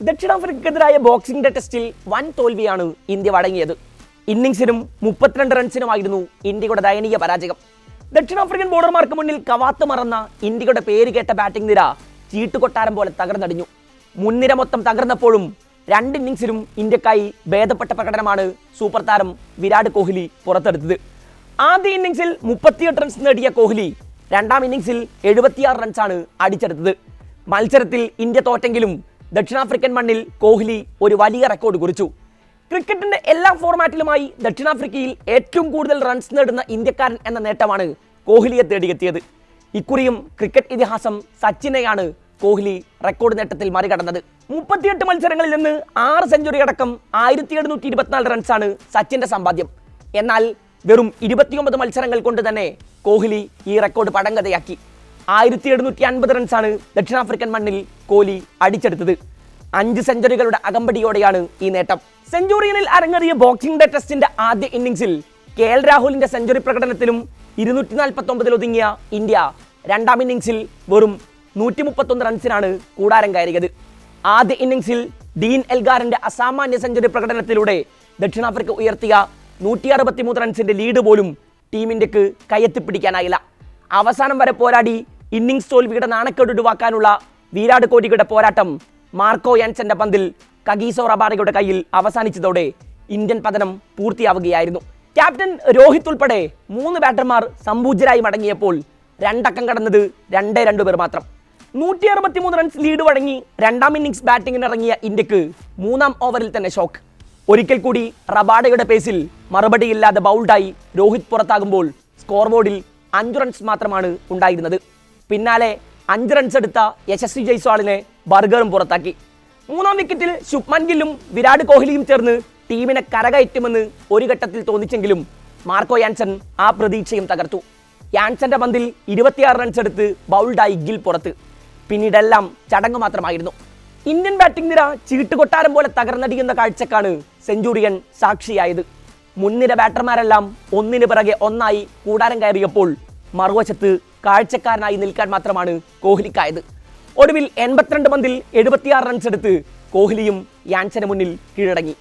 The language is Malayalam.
ദക്ഷിണാഫ്രിക്കക്കെതിരായ ബോക്സിംഗ് ടെസ്റ്റിൽ വൻ തോൽവിയാണ് ഇന്ത്യ വഴങ്ങിയത്. ഇന്നിംഗ്സിനും മുപ്പത്തിരണ്ട് റൺസിനുമായിരുന്നു ഇന്ത്യയുടെ ദയനീയ പരാജയം. ദക്ഷിണാഫ്രിക്കൻ ബോളർമാർക്ക് മുന്നിൽ കവാത്ത് മറന്ന ഇന്ത്യയുടെ പേര് കേട്ട ബാറ്റിംഗ് നിര ചീട്ടുകൊട്ടാരം പോലെ തകർന്നടിഞ്ഞു. മുൻനിര മൊത്തം തകർന്നപ്പോഴും രണ്ട് ഇന്നിംഗ്സിലും ഇന്ത്യക്കായി ഭേദപ്പെട്ട പ്രകടനമാണ് സൂപ്പർ താരം വിരാട് കോഹ്ലി പുറത്തെടുത്തത്. ആദ്യ ഇന്നിംഗ്സിൽ മുപ്പത്തിയെട്ട് റൺസ് നേടിയ കോഹ്ലി രണ്ടാം ഇന്നിംഗ്സിൽ എഴുപത്തിയാറ് റൺസാണ് അടിച്ചെടുത്തത്. മത്സരത്തിൽ ഇന്ത്യ തോറ്റെങ്കിലും ദക്ഷിണാഫ്രിക്കൻ മണ്ണിൽ കോഹ്ലി ഒരു വലിയ റെക്കോർഡ് കുറിച്ചു. ക്രിക്കറ്റിന്റെ എല്ലാ ഫോർമാറ്റിലുമായി ദക്ഷിണാഫ്രിക്കയിൽ ഏറ്റവും കൂടുതൽ റൺസ് നേടുന്ന ഇന്ത്യക്കാരൻ എന്ന നേട്ടമാണ് കോഹ്ലിയെ തേടിയെത്തിയത്. ഇക്കുറിയും ക്രിക്കറ്റ് ഇതിഹാസം സച്ചിനെയാണ് കോഹ്ലി റെക്കോർഡ് നേട്ടത്തിൽ മറികടന്നത്. മുപ്പത്തിയെട്ട് മത്സരങ്ങളിൽ നിന്ന് ആറ് സെഞ്ചുറി അടക്കം ആയിരത്തി എഴുന്നൂറ്റി ഇരുപത്തിനാല് റൺസാണ് സച്ചിന്റെ സമ്പാദ്യം. എന്നാൽ വെറും ഇരുപത്തിയൊമ്പത് മത്സരങ്ങൾ കൊണ്ട് തന്നെ കോഹ്ലി ഈ റെക്കോർഡ് പടങ്കഥയാക്കി ആയിരത്തി എഴുന്നൂറ്റി അൻപത് റൺസാണ് ദക്ഷിണാഫ്രിക്കൻ മണ്ണിൽ കോഹ്ലി അടിച്ചെടുത്തത്. അഞ്ച് സെഞ്ചുറികളുടെ അകമ്പടിയോടെയാണ് ഈ നേട്ടം. സെഞ്ചുറിയനിൽ അരങ്ങേറിയ ബോക്സിംഗ് ഡേ ടെസ്റ്റിന്റെ ആദ്യ ഇന്നിംഗ്സിൽ കെ എൽ രാഹുലിന്റെ സെഞ്ചുറി പ്രകടനത്തിലും ഇരുന്നൂറ്റി നാൽപ്പത്തി ഒമ്പതിൽ ഒതുങ്ങിയ ഇന്ത്യ രണ്ടാം ഇന്നിംഗ്സിൽ വെറും നൂറ്റി മുപ്പത്തൊന്ന് റൺസിനാണ് കൂടാരം കയറിയത്. ആദ്യ ഇന്നിംഗ്സിൽ ഡീൻ എൽഗാറിന്റെ അസാമാന്യ സെഞ്ചുറി പ്രകടനത്തിലൂടെ ദക്ഷിണാഫ്രിക്ക ഉയർത്തിയ നൂറ്റി അറുപത്തിമൂന്ന് റൺസിന്റെ ലീഡ് പോലും ടീം ഇന്ത്യയ്ക്ക് കയ്യെത്തിപ്പിടിക്കാനായില്ല. അവസാനം വരെ പോരാടി ഇന്നിംഗ്സ് തോൽവിയുടെ നാണക്കേട് ഒഴിവാക്കാനുള്ള വിരാട് കോഹ്ലിയുടെ പോരാട്ടം മാർക്കോ യാൻസന്റെ പന്തിൽ കഗീസോ റബാറയുടെ കയ്യിൽ അവസാനിച്ചതോടെ ഇന്ത്യൻ പതനം പൂർത്തിയാവുകയായിരുന്നു. ക്യാപ്റ്റൻ രോഹിത് ഉൾപ്പെടെ മൂന്ന് ബാറ്റർമാർ സമ്പൂജ്യരായി മടങ്ങിയപ്പോൾ രണ്ടക്കം കടന്നത് രണ്ടേ രണ്ട് പേർ മാത്രം. നൂറ്റി അറുപത്തി മൂന്ന് റൺസ് ലീഡ് വഴങ്ങി രണ്ടാം ഇന്നിംഗ്സ് ബാറ്റിംഗിന് ഇറങ്ങിയ ഇന്ത്യയ്ക്ക് മൂന്നാം ഓവറിൽ തന്നെ ഷോക്ക്. ഒരിക്കൽ കൂടി റബാഡയുടെ പേസിൽ മറുപടിയില്ലാതെ ബൗൾഡായി രോഹിത് പുറത്താകുമ്പോൾ സ്കോർ ബോർഡിൽ അഞ്ച് റൺസ് മാത്രമാണ് ഉണ്ടായിരുന്നത്. പിന്നാലെ അഞ്ച് റൺസ് എടുത്ത യശസ്വി ജയ്സ്വാളിനെ ബർഗറും പുറത്താക്കി. മൂന്നാം വിക്കറ്റിൽ ശുഭ്മൻ ഗില്ലും വിരാട് കോഹ്ലിയും ചേർന്ന് ടീമിനെ കരകയറ്റുമെന്ന് ഒരു ഘട്ടത്തിൽ തോന്നിച്ചെങ്കിലും മാർക്കോ യാൻസൺ ആ പ്രതീക്ഷയും തകർത്തു. യാൻസന്റെ പന്തിൽ ഇരുപത്തിയാറ് റൺസ് എടുത്ത് ബൗൾഡായി ഗിൽ പുറത്ത്. പിന്നീടെല്ലാം ചടങ്ങ് മാത്രമായിരുന്നു. ഇന്ത്യൻ ബാറ്റിംഗ് നിര ചീട്ടുകൊട്ടാരം പോലെ തകർന്നടിയുന്ന കാഴ്ചക്കാണ് സെഞ്ചുറിയൻ സാക്ഷിയായത്. മുൻനിര ബാറ്റർമാരെല്ലാം ഒന്നിന് പിറകെ ഒന്നായി കൂടാരം കയറിയപ്പോൾ മറുവശത്ത് കാഴ്ചക്കാരനായി നിൽക്കാൻ മാത്രമാണ് കോഹ്ലിക്കായത്. ഒടുവിൽ എൺപത്തിരണ്ട് പന്തിൽ എഴുപത്തിയാറ് റൺസ് എടുത്ത് കോഹ്ലിയും യാൻസന് മുന്നിൽ കീഴടങ്ങി.